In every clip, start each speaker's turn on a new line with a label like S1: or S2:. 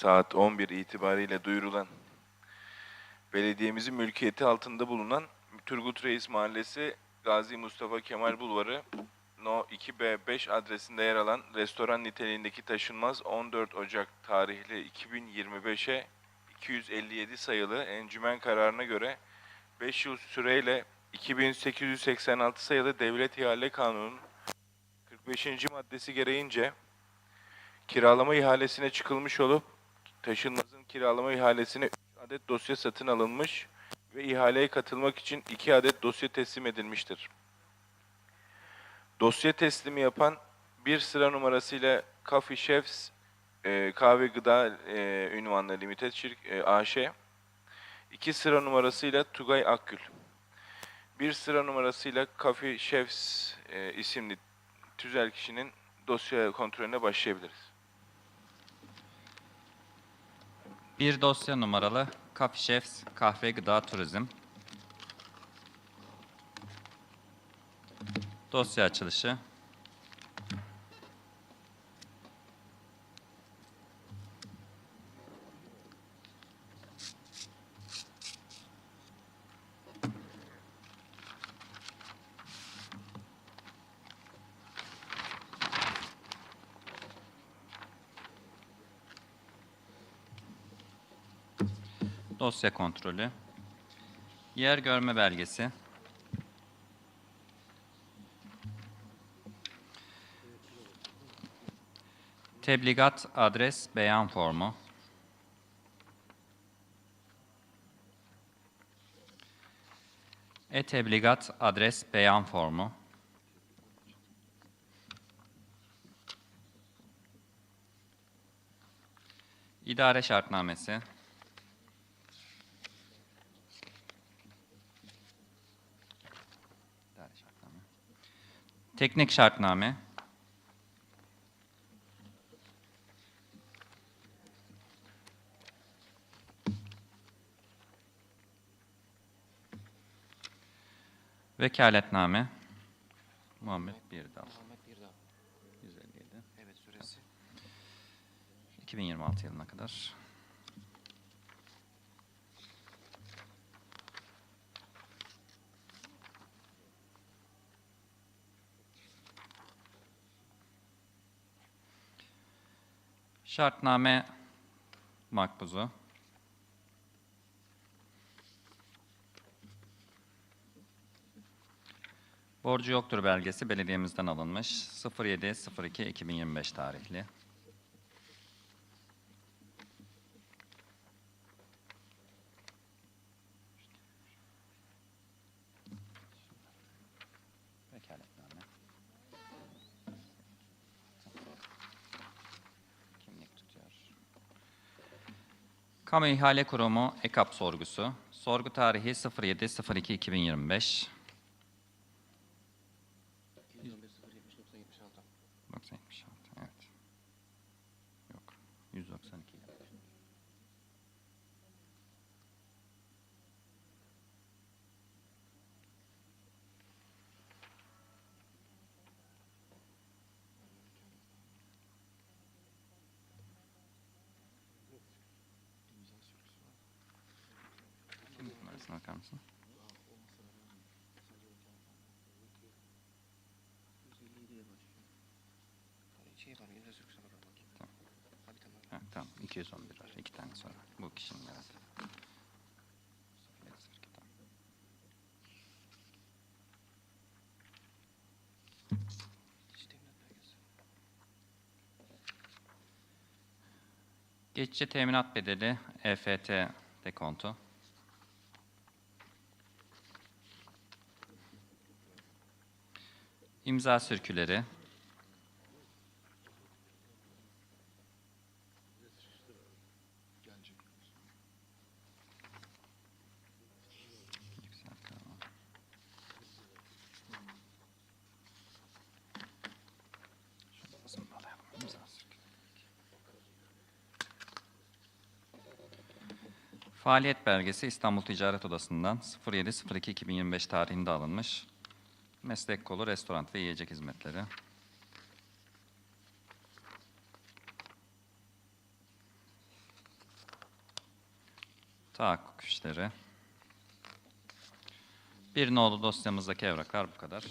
S1: saat 11 itibariyle duyurulan belediyemizin mülkiyeti altında bulunan Turgut Reis Mahallesi Gazi Mustafa Kemal Bulvarı No 2B5 adresinde yer alan restoran niteliğindeki taşınmaz 14 Ocak tarihli 2025'e 257 sayılı encümen kararına göre 5 yıl süreyle 2886 sayılı Devlet İhale Kanunu'nun 45. maddesi gereğince kiralama ihalesine çıkılmış olup taşınmazın kiralama ihalesine 3 adet dosya satın alınmış ve ihaleye katılmak için 2 adet dosya teslim edilmiştir. Dosya teslimi yapan bir sıra numarasıyla Coffee Chefs e, Kahve Gıda e, ünvanlı Limited şirk, e, AŞ, iki sıra numarasıyla Tugay Akgül, bir sıra numarasıyla Coffee Chefs e, isimli tüzel kişinin dosya kontrolüne başlayabiliriz.
S2: Bir dosya numaralı Coffee Chefs Kahve Gıda Turizm. Dosya açılışı. Dosya kontrolü. Yer görme belgesi. Tebligat adres beyan formu. E-tebligat adres beyan formu. İdare şartnamesi. İdare şartname. Teknik şartname. Vekaletname. Muhammed Birdal.
S3: Muhammed Birdal.
S2: 157.
S3: Evet süresi.
S2: 2026 yılına kadar. Şartname makbuzu. Borcu yoktur belgesi belediyemizden alınmış. 07.02.2025 tarihli. Vekaletname. Kimlik tutuyor. Kamu İhale Kurumu EKAP sorgusu. Sorgu tarihi 07.02.2025.
S3: 211 070 90 76.
S2: 96, evet. Yok, 192. Kimlik numarasına bakar mısın?
S3: 157 ile başlıyor. Hani şey var imza var bakayım.
S2: Tamam.
S3: Abi tamam.
S2: Ha, tamam, 211 var. iki tane sonra. Bu kişinin herhalde. 0702, tamam.
S3: Hiç teminat belgesi.
S2: Geçici teminat bedeli EFT dekontu. İmza sürküleri. Faaliyet belgesi İstanbul Ticaret Odası'ndan 07.02.2025 tarihinde alınmış meslek kolu restoran ve yiyecek hizmetleri. Tahakkuk işleri. Bir nolu dosyamızdaki evraklar bu kadar.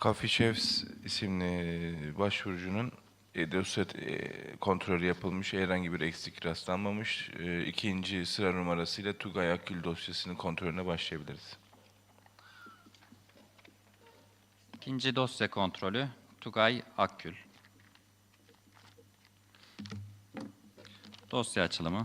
S1: Coffee Chefs isimli başvurucunun e, dosya e, kontrolü yapılmış, herhangi bir eksik rastlanmamış. E, ikinci sıra numarasıyla Tugay Akgül dosyasının kontrolüne başlayabiliriz.
S2: İkinci dosya kontrolü Tugay Akgül. Dosya açılımı.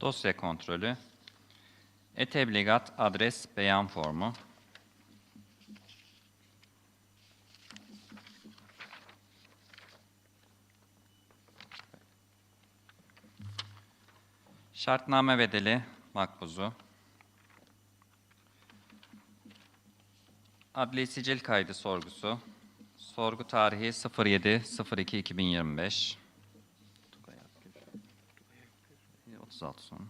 S2: Dosya kontrolü. E-tebligat adres beyan formu. Şartname bedeli makbuzu. Adli sicil kaydı sorgusu. Sorgu tarihi 07.02.2025. Tugay Akgül. 36 son.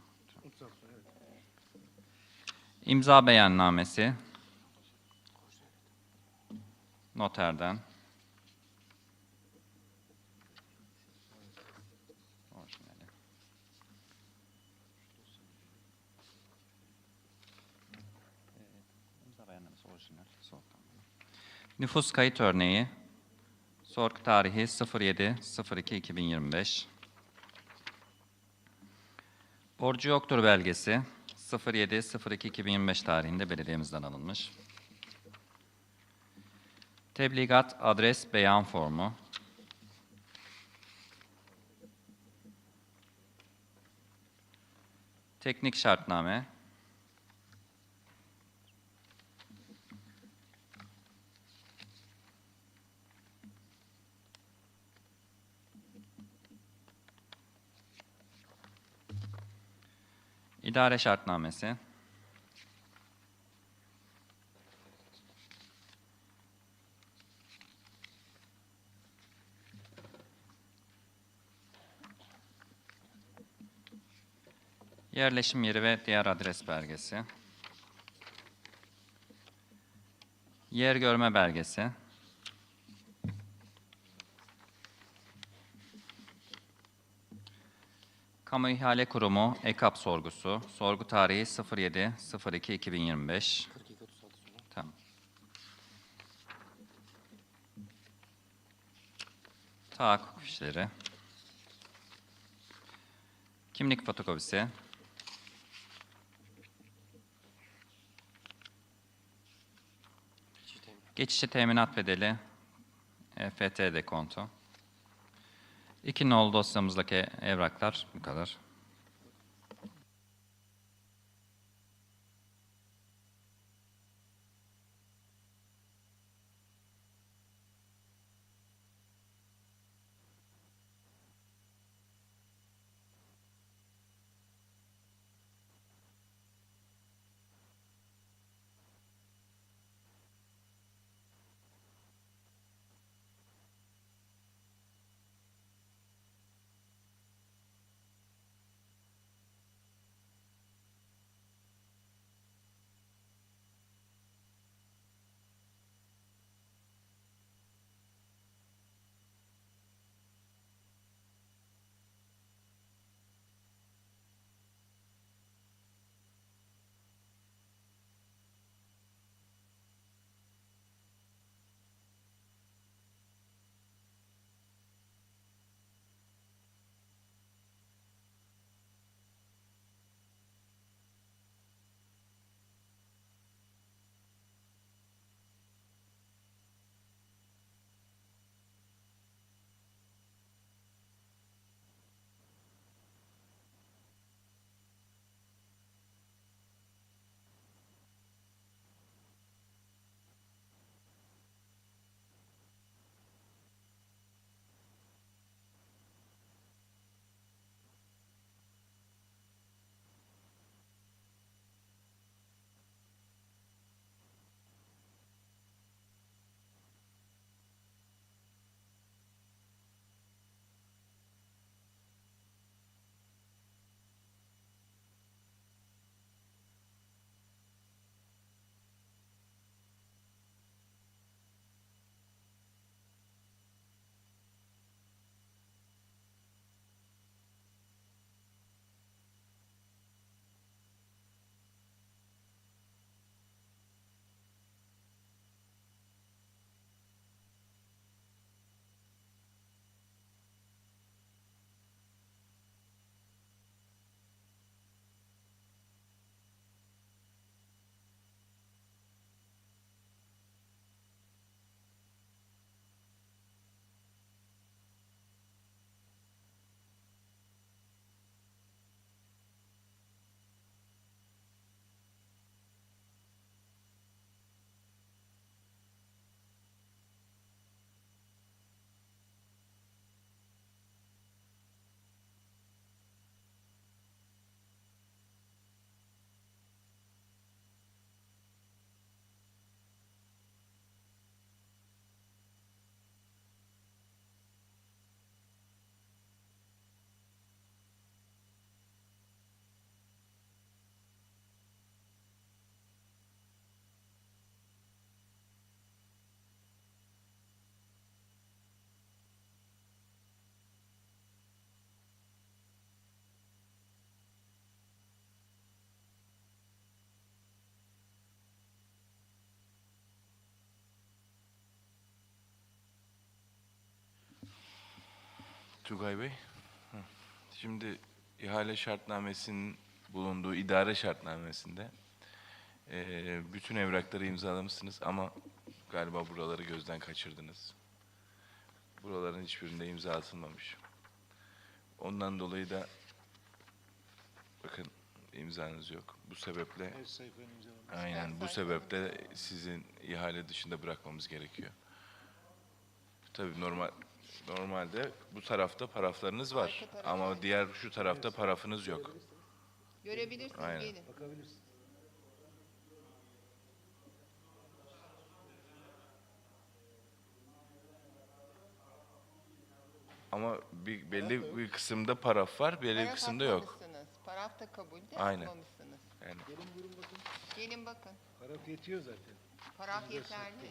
S2: İmza beyannamesi. Noterden. Orijinali. Ee, imza beyannamesi. Soğuktan. Nüfus kayıt örneği. Sorgu tarihi 07.02.2025. Borcu yoktur belgesi 07.02.2025 tarihinde belediyemizden alınmış. Tebligat adres beyan formu. Teknik şartname. İdare şartnamesi. Yerleşim yeri ve diğer adres belgesi. Yer görme belgesi. Kamu İhale Kurumu EKAP sorgusu. Sorgu tarihi 07.02.2025.
S3: 42 36 sonra.
S2: Tamam. Tahakkuk fişleri. Kimlik fotokopisi.
S3: Geçici temin.
S2: Geçici teminat bedeli. EFT dekonto. İki nol dosyamızdaki evraklar bu kadar.
S1: Tugay Bey. Şimdi ihale şartnamesinin bulunduğu idare şartnamesinde eee, bütün evrakları imzalamışsınız ama galiba buraları gözden kaçırdınız. Buraların hiçbirinde imza atılmamış. Ondan dolayı da bakın imzanız yok. Bu sebeple aynen bu sebeple sizin ihale dışında bırakmamız gerekiyor. Tabii normal normalde bu tarafta paraflarınız var
S4: Arka
S1: ama diğer şu tarafta parafınız yok.
S4: Görebilirsiniz
S1: Aynen.
S4: gelin.
S5: Bakabilirsin.
S1: Ama bir belli bir kısımda paraf var, belli bir
S4: Paraf
S1: kısımda yok.
S4: atmamışsınız. Paraf da kabul de
S1: Aynen.
S4: atmamışsınız.
S1: Yani
S5: Gelin buyurun bakın.
S4: Gelin bakın.
S5: Paraf yetiyor zaten.
S4: Paraf yeterli.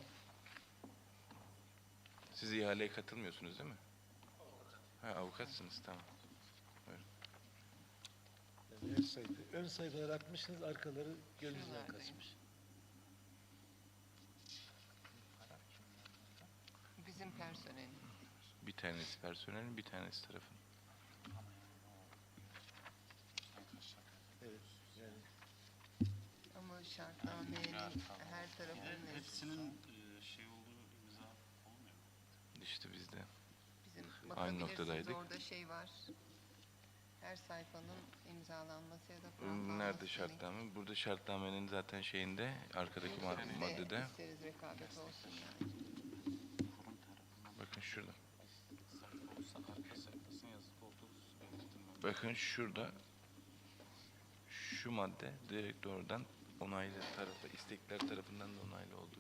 S1: Siz ihaleye katılmıyorsunuz değil mi? Ha, avukatsınız tamam.
S5: Ön sayfa. Ön sayfaları atmışsınız, arkaları gönlünüzden kaçmış.
S4: Bizim personelin.
S1: Bir tanesi personelin, bir tanesi tarafın. Evet, yani.
S4: Ama şartnamenin her tarafının...
S6: Hepsinin
S1: işte bizde.
S4: bizim
S1: Aynı noktadaydık.
S4: orada şey var. Her sayfanın imzalanması ya da
S1: Nerede şartname? Burada şartnamenin zaten şeyinde arkadaki ma-
S4: Biz de
S1: maddede.
S4: isteriz rekabet olsun yani.
S1: Bakın şurada. Bakın şurada şu madde direkt doğrudan onaylı tarafı, istekler tarafından da onaylı olduğu.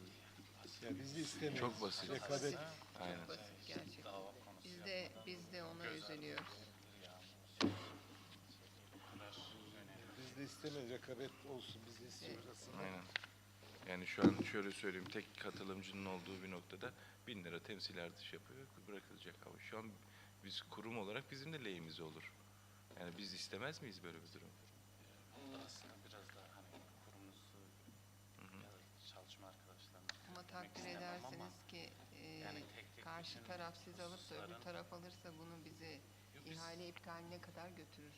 S5: Ya biz de istemeyiz.
S1: Çok basit.
S5: Rekabet.
S1: Aynen.
S4: Basit gerçekten. Biz de biz de ona üzülüyoruz.
S5: Biz de istemeyiz. Rekabet olsun. Biz de istiyoruz aslında.
S1: Aynen. Yani şu an şöyle söyleyeyim tek katılımcının olduğu bir noktada bin lira temsil artış yapıyor bırakılacak ama şu an biz kurum olarak bizim de lehimize olur. Yani biz istemez miyiz böyle bir durum?
S6: Aslında biraz daha hani kurumunuzu ya da çalışma arkadaşlarına
S4: Ama
S6: etmek
S4: takdir edersiniz ki e,
S6: yani tek tek
S4: karşı taraf siz alıp da öbür taraf alırsa bunu bizi ihale iptaline kadar götürür.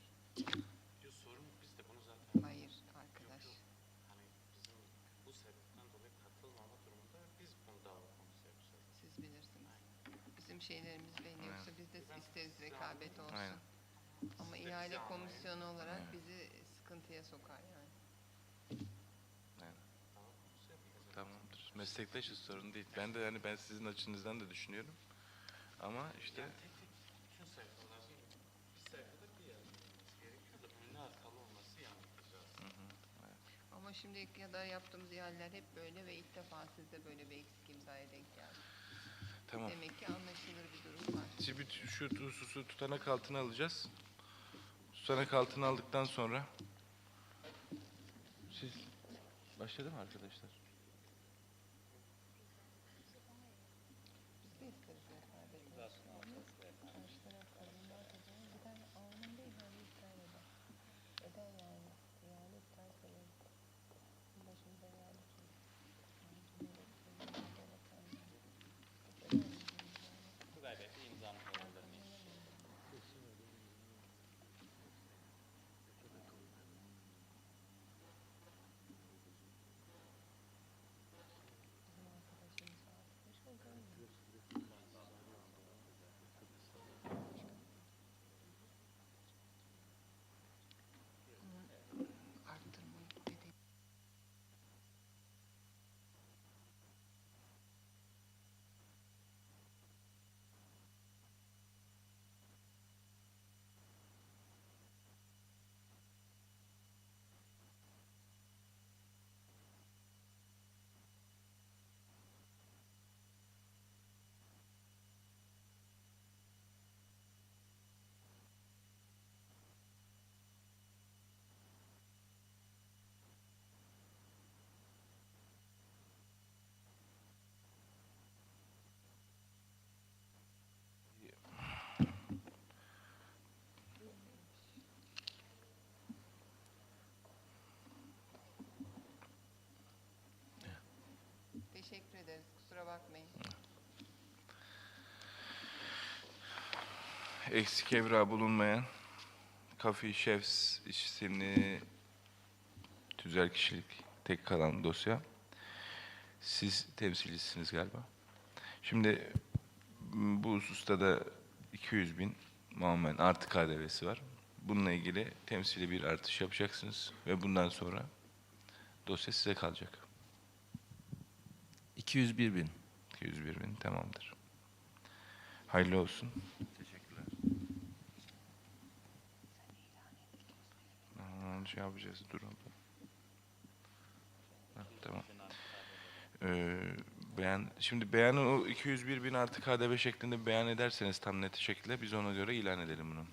S6: Sorun biz de bunu zaten
S4: Hayır arkadaş.
S6: hani bizim bu sebepten dolayı katılmama durumunda biz bunu dava konusu yapacağız.
S4: Siz bilirsiniz. Bizim şeylerimiz belli yoksa biz de isteriz rekabet olsun.
S1: Aynen.
S4: Ama ihale komisyonu olarak bizi sıkıntıya sokar. Yani.
S1: Tamamdır. Meslektaşız sorun değil. Ben de yani ben sizin açınızdan da düşünüyorum. Ama işte
S6: Yani tek tek bütün sayfaların bir sayfada bir yer gerekiyor da önüne arkalı olması yanlış aslında.
S4: Ama şimdiye kadar yaptığımız ihaleler hep böyle ve ilk defa sizde böyle bir eksik imzaya denk geldi.
S1: tamam.
S4: Demek ki anlaşılır bir durum var.
S1: Şimdi şu hususu tutanak altına alacağız. Tutanak altına aldıktan sonra siz başladı mı arkadaşlar?
S4: Teşekkür ederiz. Kusura bakmayın.
S1: Eksik evra bulunmayan Kafi Chefs isimli tüzel kişilik tek kalan dosya. Siz temsilcisiniz galiba. Şimdi bu hususta da 200 bin muammen artı KDV'si var. Bununla ilgili temsili bir artış yapacaksınız ve bundan sonra dosya size kalacak.
S7: 201 bin.
S1: 201 bin tamamdır. Hayırlı olsun. Teşekkürler. Şey yapacağız, dur abla. Ha, tamam. Ee, beyan, şimdi beyanı o 201 bin artı KDV şeklinde beyan ederseniz tam net şekilde biz ona göre ilan edelim bunu.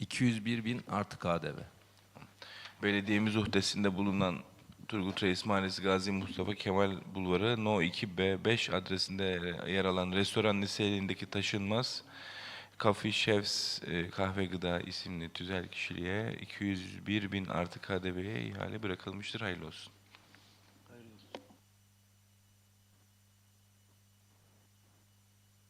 S7: 201 bin artı KDV.
S1: Belediyemiz uhdesinde bulunan Turgut Reis Mahallesi Gazi Mustafa Kemal Bulvarı No 2B5 adresinde yer alan restoran niteliğindeki taşınmaz Kafi Chefs e, Kahve Gıda isimli tüzel kişiliğe 201 bin artı KDV'ye ihale bırakılmıştır. Hayırlı olsun.